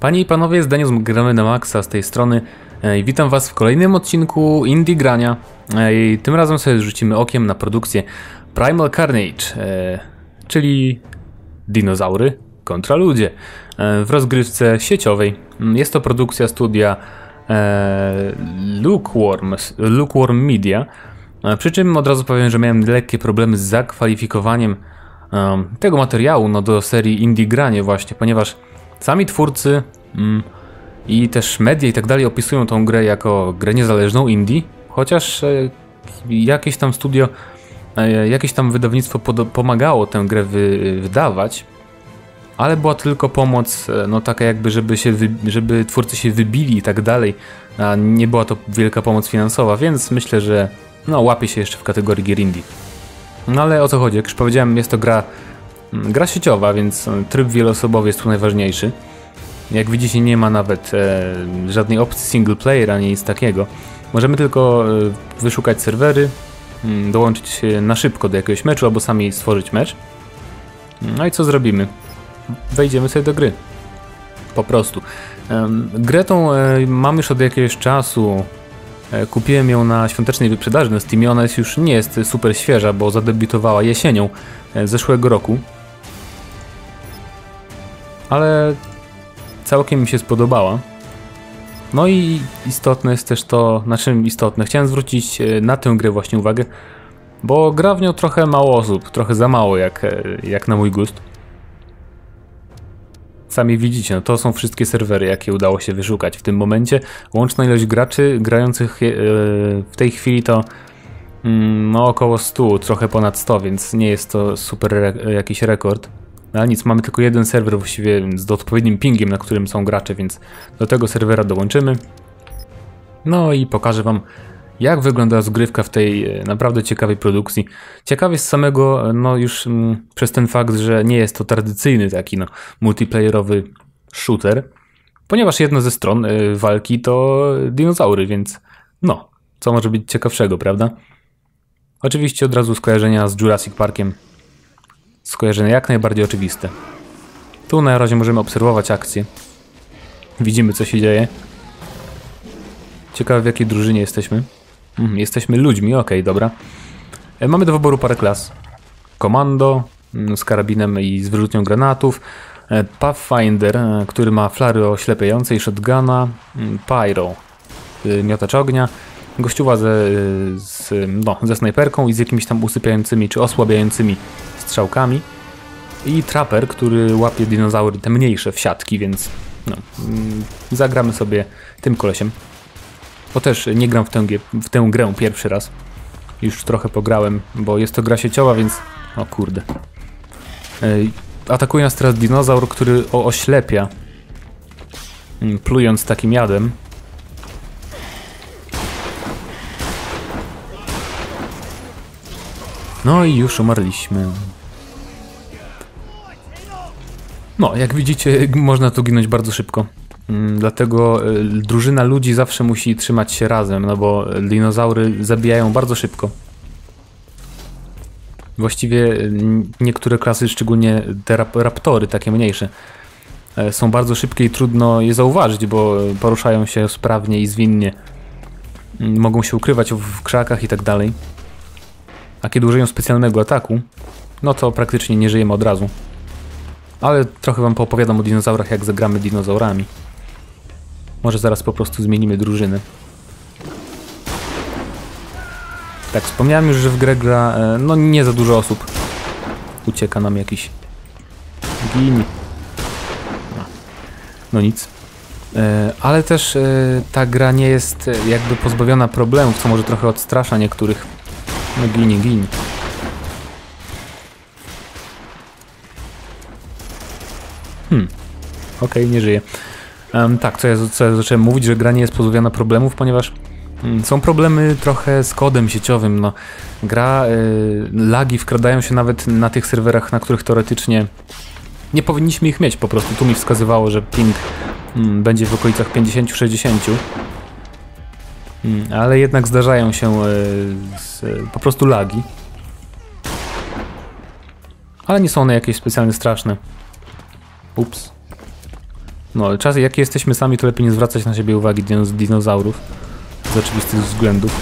Panie i panowie, zdanie z gramy na maksa z tej strony e, witam was w kolejnym odcinku Indie Grania. E, I tym razem sobie rzucimy okiem na produkcję Primal Carnage, e, czyli dinozaury kontra ludzie e, w rozgrywce sieciowej. Mm, Jest to produkcja studia e, Lukewarm, Lukewarm Media. E, Przy czym od razu powiem, że miałem lekkie problemy z zakwalifikowaniem em, tego materiału no, do serii Indie Granie właśnie, ponieważ sami twórcy mm, i też media i tak dalej opisują tą grę jako grę niezależną indie, chociaż e, jakieś tam studio, e, jakieś tam wydawnictwo pomagało tę grę wy- wydawać, ale była tylko pomoc, e, no taka jakby, żeby, się żeby twórcy się wybili i tak dalej, a nie była to wielka pomoc finansowa, więc myślę, że no łapie się jeszcze w kategorii gier indie. No ale o co chodzi? Jak już powiedziałem, jest to gra, gra sieciowa, więc e, tryb wieloosobowy jest tu najważniejszy. Jak widzicie, nie ma nawet e, żadnej opcji single player ani nic takiego. Możemy tylko e, wyszukać serwery, mm, dołączyć się na szybko do jakiegoś meczu albo sami stworzyć mecz. No i co zrobimy? Wejdziemy sobie do gry. Po prostu. Grę tą e, mam już od jakiegoś czasu. E, Kupiłem ją na świątecznej wyprzedaży na Steamie. Ona jest już nie jest super świeża, bo zadebiutowała jesienią zeszłego roku. Ale całkiem mi się spodobała. No i istotne jest też to, na czym istotne. Chciałem zwrócić e, na tę grę właśnie uwagę, bo gra w nią trochę mało osób, trochę za mało jak, e, jak na mój gust. Sami widzicie, no to są wszystkie serwery, jakie udało się wyszukać w tym momencie. Łączna ilość graczy grających e, w tej chwili to mm, no około 100, trochę ponad 100, więc nie jest to super jakiś rekord. No Ale nic, mamy tylko jeden serwer właściwie z odpowiednim pingiem, na którym są gracze, więc do tego serwera dołączymy. No i pokażę wam, jak wygląda rozgrywka w tej e, naprawdę ciekawej produkcji. Ciekawy z samego, e, no już mm, przez ten fakt, że nie jest to tradycyjny taki no, multiplayerowy shooter, ponieważ jedna ze stron e, walki to dinozaury, więc no, co może być ciekawszego, prawda? Oczywiście od razu skojarzenia z Jurassic Parkiem skojarzenie jak najbardziej oczywiste. Tu na razie możemy obserwować akcję. Widzimy co się dzieje. Ciekawe w jakiej drużynie jesteśmy. Mhm, jesteśmy ludźmi, okej, dobra. E, Mamy do wyboru parę klas. Komando mm, z karabinem i z wyrzutnią granatów. E, Pathfinder, e, który ma flary oślepiające i shotguna. Mm, Pyro, y, miotacz ognia. Gościuwa ze, y, z, no, ze snajperką i z jakimiś tam usypiającymi czy osłabiającymi strzałkami. I Trapper, który łapie dinozaury te mniejsze w siatki, więc no, mm, zagramy sobie tym kolesiem. Bo też nie gram w tę, w tę grę pierwszy raz. Już trochę pograłem, bo jest to gra sieciowa, więc... O kurde. Ej, Atakuje nas teraz dinozaur, który oślepia. Mm, Plując takim jadem. No i już umarliśmy. No, jak widzicie, można tu ginąć bardzo szybko. Mm, Dlatego y, drużyna ludzi zawsze musi trzymać się razem, no bo y, dinozaury zabijają bardzo szybko. Właściwie y, niektóre klasy, szczególnie te rap raptory, takie mniejsze, e, są bardzo szybkie i trudno je zauważyć, bo poruszają się sprawnie i zwinnie. Mm, Mogą się ukrywać w krzakach i tak dalej. A kiedy użyją specjalnego ataku, no to praktycznie nie żyjemy od razu. Ale trochę wam poopowiadam o dinozaurach, jak zagramy dinozaurami. Może zaraz po prostu zmienimy drużynę. Tak, wspomniałem już, że w grę gra, e, no nie za dużo osób. Ucieka nam jakiś... Gini. No, nic. E, Ale też e, ta gra nie jest jakby pozbawiona problemów, co może trochę odstrasza niektórych. No ginie, ginie. Hmm. Okej, nie żyje. Em, tak, co ja, co ja zacząłem mówić, że gra nie jest pozbawiona problemów, ponieważ mm, są problemy trochę z kodem sieciowym. No, gra, y, lagi wkradają się nawet na tych serwerach, na których teoretycznie nie powinniśmy ich mieć. Po prostu tu mi wskazywało, że ping mm, będzie w okolicach 50-60. Mm, ale jednak zdarzają się y, z, po prostu lagi. Ale nie są one jakieś specjalnie straszne. Ups. No, czasy jak jesteśmy sami, to lepiej nie zwracać na siebie uwagi din dinozaurów. Z oczywistych względów.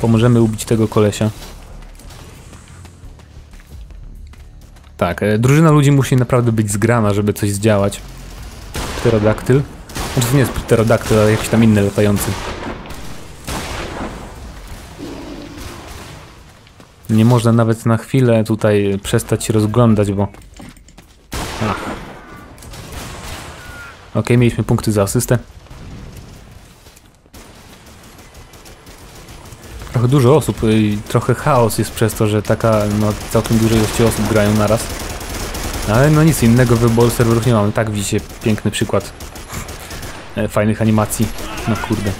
Pomożemy ubić tego kolesia. Tak, e, drużyna ludzi musi naprawdę być zgrana, żeby coś zdziałać. Pterodaktyl. Znaczy nie jest pterodaktyl, ale jakiś tam inny latający. Nie można nawet na chwilę tutaj przestać się rozglądać, bo... Ach. Ok, mieliśmy punkty za asystę. Trochę dużo osób i trochę chaos jest przez to, że taka no, całkiem dużej ilości osób grają naraz. Ale no nic innego wyboru serwerów nie mamy. Tak widzicie piękny przykład e, fajnych animacji. No kurde.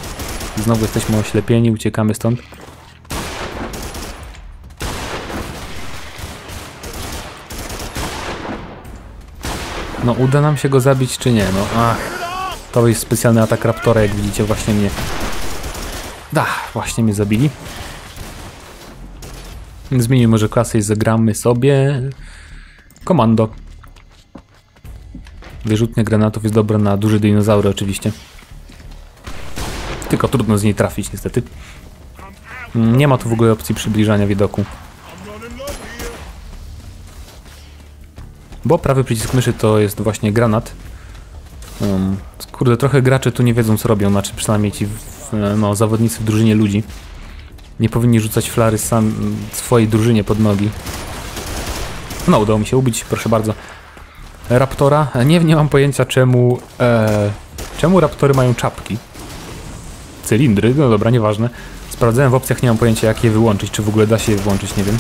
Znowu jesteśmy oślepieni, uciekamy stąd. No uda nam się go zabić czy nie? No ach. To jest specjalny atak Raptora, jak widzicie właśnie mnie Da, właśnie mnie zabili. Zmienimy może klasę i zagramy sobie komando. Wyrzutnia granatów jest dobra na duże dinozaury oczywiście. Tylko trudno z niej trafić niestety. Nie ma tu w ogóle opcji przybliżania widoku. Bo prawy przycisk myszy to jest właśnie granat. Um, kurde, trochę gracze tu nie wiedzą co robią, znaczy przynajmniej ci no, zawodnicy w drużynie ludzi. Nie powinni rzucać flary sam swojej drużynie pod nogi. No, udało mi się ubić, proszę bardzo. Raptora. Nie, nie mam pojęcia czemu... E, czemu raptory mają czapki. Cylindry, no dobra, nieważne. Sprawdzałem w opcjach, nie mam pojęcia jak je wyłączyć, czy w ogóle da się je włączyć, nie wiem.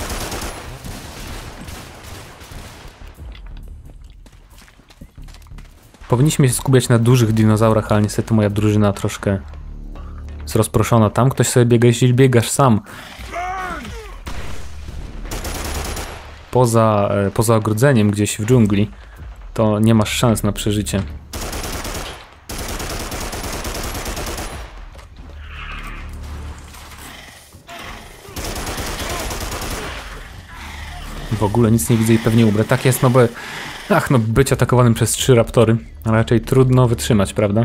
Powinniśmy się skupiać na dużych dinozaurach, ale niestety moja drużyna troszkę jest rozproszona. Tam ktoś sobie biega, jeśli biegasz sam. Poza, e, poza ogrodzeniem gdzieś w dżungli, to nie masz szans na przeżycie. W ogóle nic nie widzę i pewnie ubrę. Tak jest, no bo... Ach, no być atakowanym przez trzy raptory raczej trudno wytrzymać, prawda?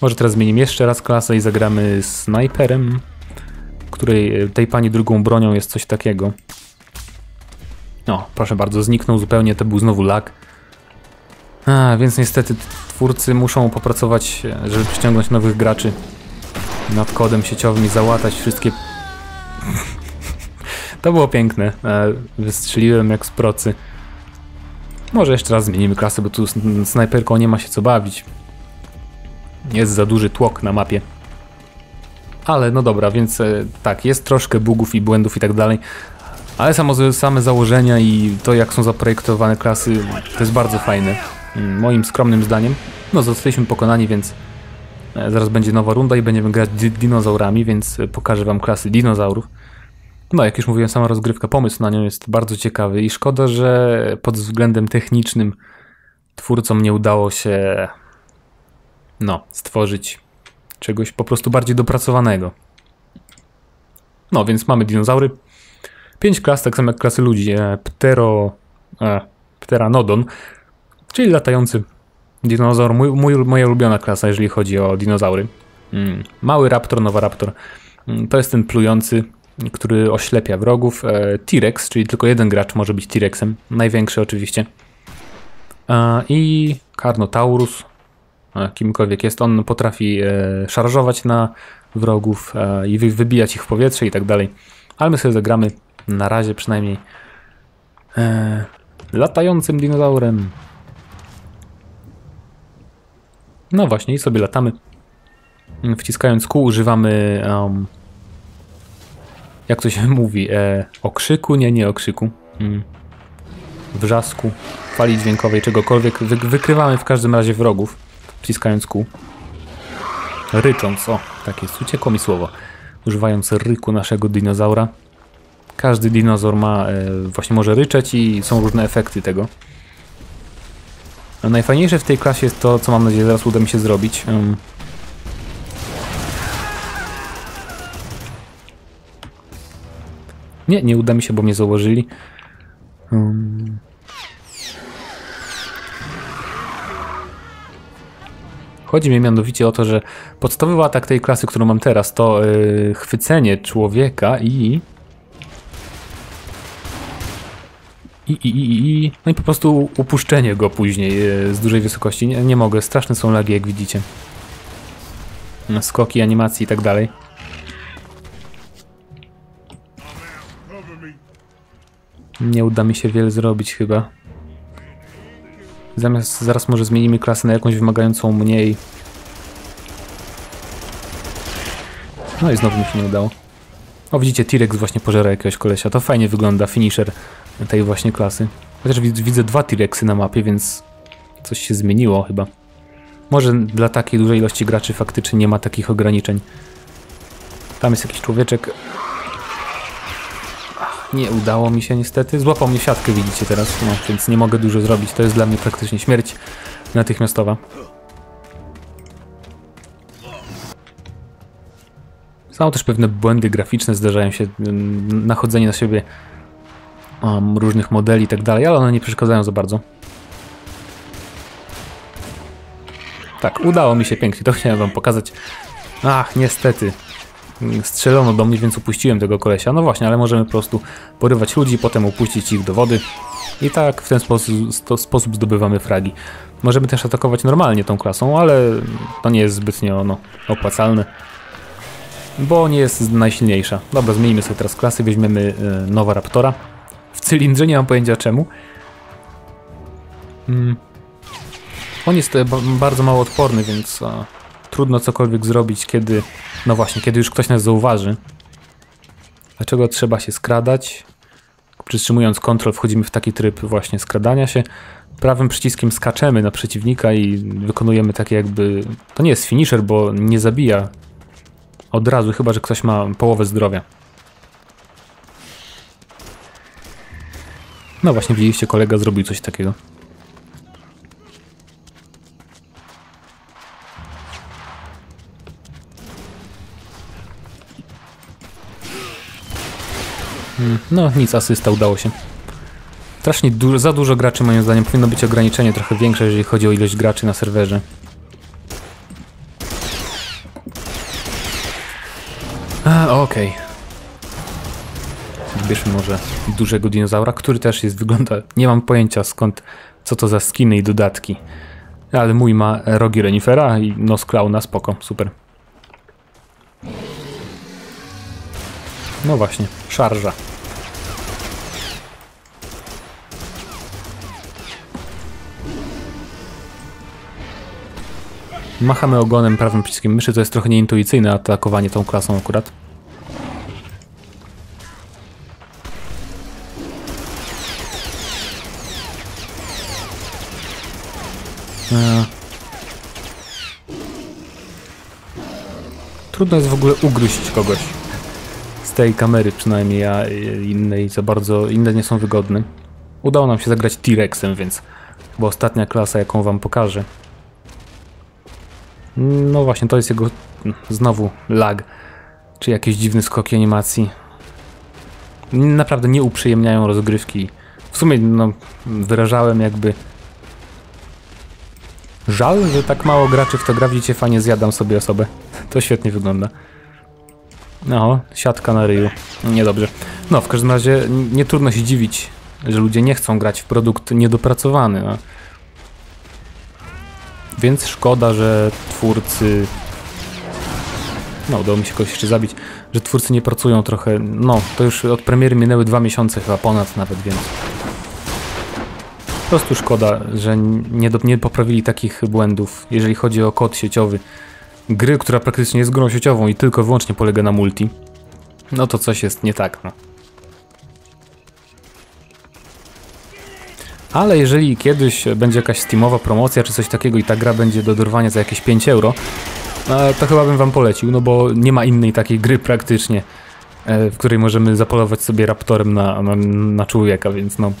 Może teraz zmienimy jeszcze raz klasę i zagramy snajperem, której e, tej pani drugą bronią jest coś takiego. No, proszę bardzo, zniknął zupełnie, to był znowu lag. A, więc niestety twórcy muszą popracować, e, żeby przyciągnąć nowych graczy nad kodem sieciowym i załatać wszystkie... to było piękne. E, wystrzeliłem jak z procy. Może jeszcze raz zmienimy klasę, bo tu snajperką nie ma się co bawić. Jest za duży tłok na mapie. Ale no dobra, więc e, tak, jest troszkę bugów i błędów i tak dalej. Ale samo, same założenia i to jak są zaprojektowane klasy to jest bardzo fajne. Mm, moim skromnym zdaniem. No zostaliśmy pokonani, więc e, zaraz będzie nowa runda i będziemy grać di dinozaurami, więc e, pokażę wam klasy dinozaurów. No jak już mówiłem, sama rozgrywka, pomysł na nią jest bardzo ciekawy i szkoda, że pod względem technicznym twórcom nie udało się no, stworzyć czegoś po prostu bardziej dopracowanego. No, więc mamy dinozaury. Pięć klas, tak samo jak klasy ludzi. E, ptero... E, pteranodon, czyli latający dinozaur. Mój, mój, moja ulubiona klasa, jeżeli chodzi o dinozaury. Mm, mały raptor, nowa raptor. Mm, to jest ten plujący, który oślepia wrogów. E, T-Rex, czyli tylko jeden gracz może być T-Rexem. Największy oczywiście. E, I Carnotaurus, kimkolwiek jest, on potrafi e, szarżować na wrogów e, i wybijać ich w powietrze i tak dalej. Ale my sobie zagramy na razie przynajmniej e, latającym dinozaurem. No właśnie, i sobie latamy. Wciskając kół używamy um, jak to się mówi, e, okrzyku? Nie, nie okrzyku. Mm. Wrzasku, fali dźwiękowej, czegokolwiek. Wy, wykrywamy w każdym razie wrogów wciskając kół. Rycząc, o, tak jest, uciekło mi słowo. Używając ryku naszego dinozaura. Każdy dinozaur ma, e, właśnie może ryczeć i są różne efekty tego. A najfajniejsze w tej klasie jest to, co mam nadzieję zaraz uda mi się zrobić. Nie, nie uda mi się, bo mnie założyli. Um, Chodzi mi mianowicie o to, że podstawowy atak tej klasy, którą mam teraz, to yy, chwycenie człowieka i... I, i, i, i... No i po prostu upuszczenie go później yy, z dużej wysokości. Nie, nie mogę, straszne są lagi, jak widzicie. Skoki, animacji i tak dalej. Nie uda mi się wiele zrobić chyba. Zamiast, zaraz może zmienimy klasę na jakąś wymagającą mniej. No i znowu mi się nie udało. O, widzicie, T-Rex właśnie pożera jakiegoś kolesia. To fajnie wygląda, finisher tej właśnie klasy. Chociaż widzę dwa T-Rexy na mapie, więc coś się zmieniło chyba. Może dla takiej dużej ilości graczy faktycznie nie ma takich ograniczeń. Tam jest jakiś człowieczek. Nie udało mi się niestety. Złapał mnie siatkę, widzicie teraz, no, więc nie mogę dużo zrobić. To jest dla mnie praktycznie śmierć natychmiastowa. Są też pewne błędy graficzne, zdarzają się mm, nachodzenie na siebie um, różnych modeli i tak dalej, ale one nie przeszkadzają za bardzo. Tak, udało mi się pięknie, to chciałem wam pokazać. Ach, niestety. Strzelono do mnie, więc upuściłem tego kolesia. No właśnie, ale możemy po prostu porywać ludzi, potem upuścić ich do wody. I tak w ten sposób, sposób zdobywamy fragi. Możemy też atakować normalnie tą klasą, ale to nie jest zbytnio no, opłacalne. Bo nie jest najsilniejsza. Dobra, zmienimy sobie teraz klasy, weźmiemy y, nowa Raptora. W cylindrze nie mam pojęcia czemu. Hmm. On jest e, bardzo mało odporny, więc a, trudno cokolwiek zrobić, kiedy... No właśnie, kiedy już ktoś nas zauważy. Dlaczego trzeba się skradać? Przytrzymując kontrol wchodzimy w taki tryb właśnie skradania się. Prawym przyciskiem skaczemy na przeciwnika i wykonujemy takie jakby... To nie jest finisher, bo nie zabija od razu, chyba że ktoś ma połowę zdrowia. No właśnie, widzieliście, kolega zrobił coś takiego. No nic, asysta udało się. Strasznie du za dużo graczy moim zdaniem. Powinno być ograniczenie trochę większe, jeżeli chodzi o ilość graczy na serwerze. Okej. Okay. Zbierzmy może dużego dinozaura, który też jest, wygląda... Nie mam pojęcia skąd, co to za skiny i dodatki. Ale mój ma rogi renifera i nos klauna, spoko, super. No właśnie, szarża. Machamy ogonem prawym przyciskiem myszy, to jest trochę nieintuicyjne atakowanie tą klasą akurat. E. Trudno jest w ogóle ugryźć kogoś tej kamery przynajmniej, a innej za bardzo, inne nie są wygodne. Udało nam się zagrać T-Rexem, więc bo ostatnia klasa, jaką wam pokażę. No właśnie, to jest jego znowu lag, czy jakieś dziwne skoki animacji. Naprawdę nie uprzyjemniają rozgrywki. W sumie no, wyrażałem jakby żal, że tak mało graczy w to gra. Widzicie, fajnie zjadam sobie osobę. To świetnie wygląda. No, siatka na ryju. Niedobrze. No, w każdym razie nie trudno się dziwić, że ludzie nie chcą grać w produkt niedopracowany. No. Więc szkoda, że twórcy... No, udało mi się kogoś jeszcze zabić, że twórcy nie pracują trochę... No, to już od premiery minęły dwa miesiące, chyba ponad nawet, więc... Po prostu szkoda, że nie, do, nie poprawili takich błędów, jeżeli chodzi o kod sieciowy. Gry, która praktycznie jest grą sieciową i tylko wyłącznie polega na multi, no to coś jest nie tak, no. Ale jeżeli kiedyś będzie jakaś Steamowa promocja czy coś takiego i ta gra będzie do dorwania za jakieś 5 euro, e, to chyba bym wam polecił, no bo nie ma innej takiej gry praktycznie, e, w której możemy zapolować sobie raptorem na, na, na człowieka, więc no...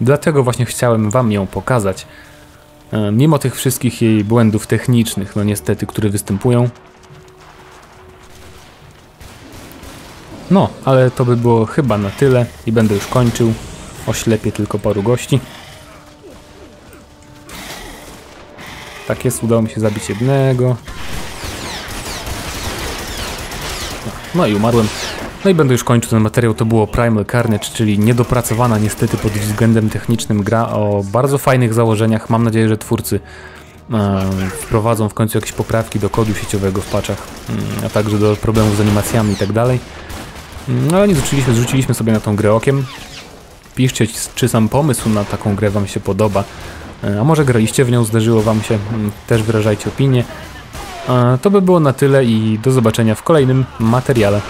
Dlatego właśnie chciałem wam ją pokazać. E, mimo tych wszystkich jej błędów technicznych, no niestety, które występują. No, ale to by było chyba na tyle i będę już kończył. Oślepię tylko paru gości. Tak jest, udało mi się zabić jednego. No i umarłem. No i będę już kończył ten materiał. To było Primal Carnage, czyli niedopracowana niestety pod względem technicznym gra o bardzo fajnych założeniach. Mam nadzieję, że twórcy e, wprowadzą w końcu jakieś poprawki do kodu sieciowego w patchach, mm, a także do problemów z animacjami i tak dalej. No ale nie zrzuciliśmy, zrzuciliśmy sobie na tą grę okiem. Piszcie, czy sam pomysł na taką grę Wam się podoba. E, A może graliście w nią, zdarzyło Wam się, mm, też wyrażajcie opinię. E, To by było na tyle i do zobaczenia w kolejnym materiale.